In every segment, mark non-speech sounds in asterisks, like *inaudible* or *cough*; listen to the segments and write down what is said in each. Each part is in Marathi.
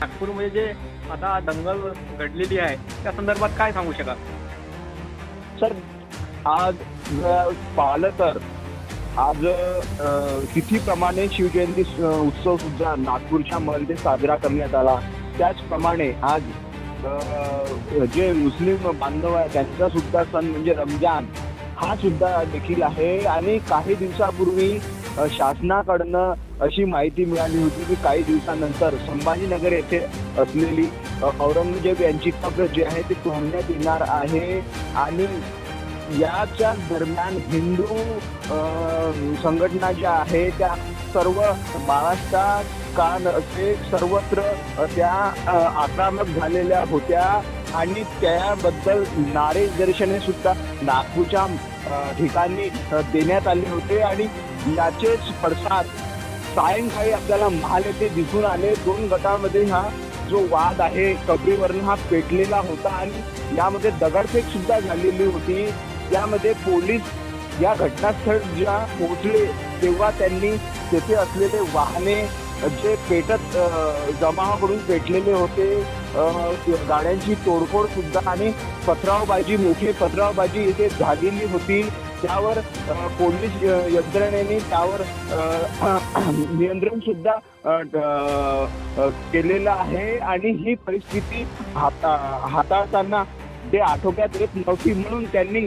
नागपूरमध्ये जे आता दंगल घडलेली आहे त्या संदर्भात काय सांगू शकाल? सर आज जर पाहिलं तर आज तिथीप्रमाणे शिवजयंती उत्सव सुद्धा नागपूरच्या मध्ये साजरा करण्यात आला. त्याचप्रमाणे आज जे मुस्लिम बांधव आहे त्यांचा सुद्धा सण म्हणजे रमजान. हा सुद्धा देखील आहे. आणि काही दिवसापूर्वी शासनाकडनं अशी माहिती मिळाली होती की काही दिवसानंतर संभाजीनगर येथे असलेली औरंगजेब यांची कब्र जी आहे ती तोडण्यात येणार आहे. आणि याच्या दरम्यान हिंदू संघटना ज्या आहे त्या सर्व महाराष्ट्रात कान असे सर्वत्र त्या आक्रमक झालेल्या होत्या. आणि त्याबद्दल नारे दर्शने सुद्धा नागपूरच्या ठिकाणी देण्यात आले होते. आणि याचेच पडसाद. सायंकाळी आपल्याला महाल येथे दिसून आले. दोन गटामध्ये हा जो वाद आहे कबरीवरून हा पेटलेला होता आणि यामध्ये दगडफेक सुद्धा झालेली होती. यामध्ये पोलीस या घटनास्थळ ज्या पोहोचले तेव्हा त्यांनी तेथे असलेले वाहने जे पेटत जमा जमावाकडून पेटलेले होते गाड्यांची तोडफोड सुद्धा आणि पथरावबाजी मोठी पथरावबाजी इथे झालेली होती. त्यावर पोलीस यंत्रणेने त्यावर *clears throat* नियंत्रण सुद्धा केलेलं आहे. आणि ही परिस्थिती हाता हाताळताना ते आटोक्यात येत नव्हती. म्हणून त्यांनी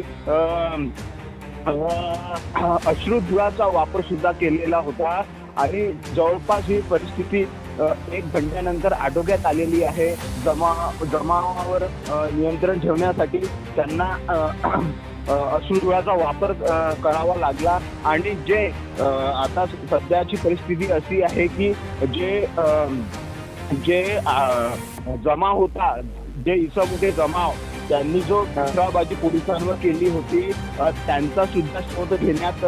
अश्रुधुराचा वापर सुद्धा केलेला होता. आणि जवळपास ही परिस्थिती एक घंट्यानंतर आटोक्यात आलेली आहे. जमा जमावावर नियंत्रण ठेवण्यासाठी त्यांना अ, वापर करावा लागला. आणि जे आता सध्याची परिस्थिती अशी आहे की जे जे जमा होता जे इसम होते जमाव त्यांनी जो घटनाबाजी पोलिसांवर केली होती त्यांचा सुद्धा शोध घेण्यात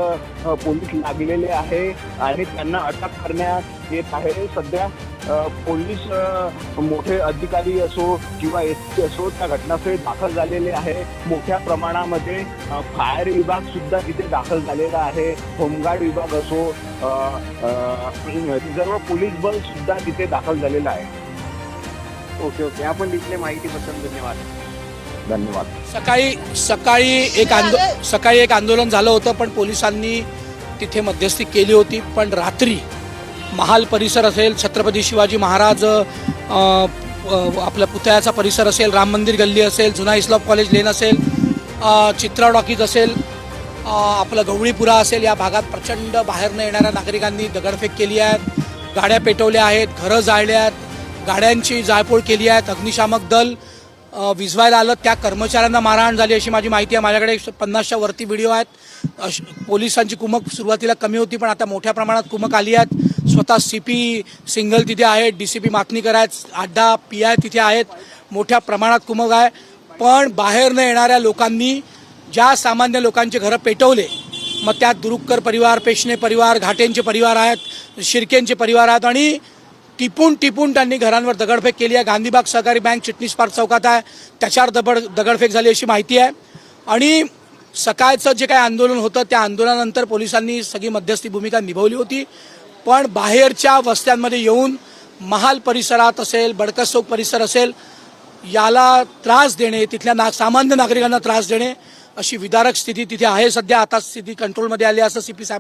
पोलीस लागलेले आहे आणि त्यांना अटक करण्यात येत आहे. सध्या पोलीस मोठे अधिकारी असो किंवा एस पी असो त्या घटनास्थळी दाखल झालेले आहे. मोठ्या प्रमाणामध्ये फायर विभाग सुद्धा तिथे दाखल झालेला आहे. होमगार्ड विभाग असो रिझर्व्ह पोलीस बल सुद्धा तिथे दाखल झालेलं आहे. Okay okay. आपण दिसले माहितीबद्दल धन्यवाद. धन्यवाद. सकाळी सकाळी एक आंदो सकाळी एक आंदोलन झालं होतं पण पोलिसांनी तिथे मध्यस्थी केली होती. पण रात्री महाल परिसर असेल छत्रपती शिवाजी महाराज आपल्या पुतळ्याचा परिसर असेल राम मंदिर गल्ली असेल जुना इस्लाम कॉलेज लेन असेल चित्रा टॉकीज असेल आपलं गवळीपुरा असेल या भागात प्रचंड बाहेरनं येणाऱ्या नागरिकांनी दगडफेक केली आहेत गाड्या पेटवल्या आहेत घरं जाळली आहेत गाड्यांची जाळपोळ केली आहेत अग्निशामक दल विजवायला आलं त्या कर्मचाऱ्यांना मारहाण झाली अशी माझी माहिती आहे. माझ्याकडे पन्नासच्या वरती व्हिडिओ आहेत. अश- पोलिसांची कुमक सुरुवातीला कमी होती पण आता मोठ्या प्रमाणात कुमक आली आहेत. स्वतः सी पी सिंगल तिथे आहेत डी सी पी मातनीकर आहेत आठ दहा पी आय तिथे आहेत. मोठ्या प्रमाणात कुमक आहे. पण बाहेरनं येणाऱ्या लोकांनी ज्या सामान्य लोकांचे घरं पेटवले मग त्यात दुरुक्कर परिवार पेशणे परिवार घाटेंचे परिवार आहेत शिर्केंचे परिवार आहेत आणि टिपून टिपून त्यांनी घरांवर दगडफेक केली आहे. गांधीबाग सहकारी बँक चिटणीस पार्क चौकात आहे. त्याच्यावर दगड दगडफेक झाली अशी माहिती आहे. आणि सकाळचं जे काही आंदोलन होतं त्या आंदोलनानंतर पोलिसांनी सगळी मध्यस्थी भूमिका निभावली होती. पण बाहेरच्या वस्त्यांमध्ये येऊन महाल परिसरात असेल बडकस चौक परिसर असेल याला त्रास देणे तिथल्या ना सामान्य नागरिकांना त्रास देणे अशी विदारक स्थिती तिथे आहे सध्या. आता स्थिती कंट्रोलमध्ये आली असं सी पी साहेबांनी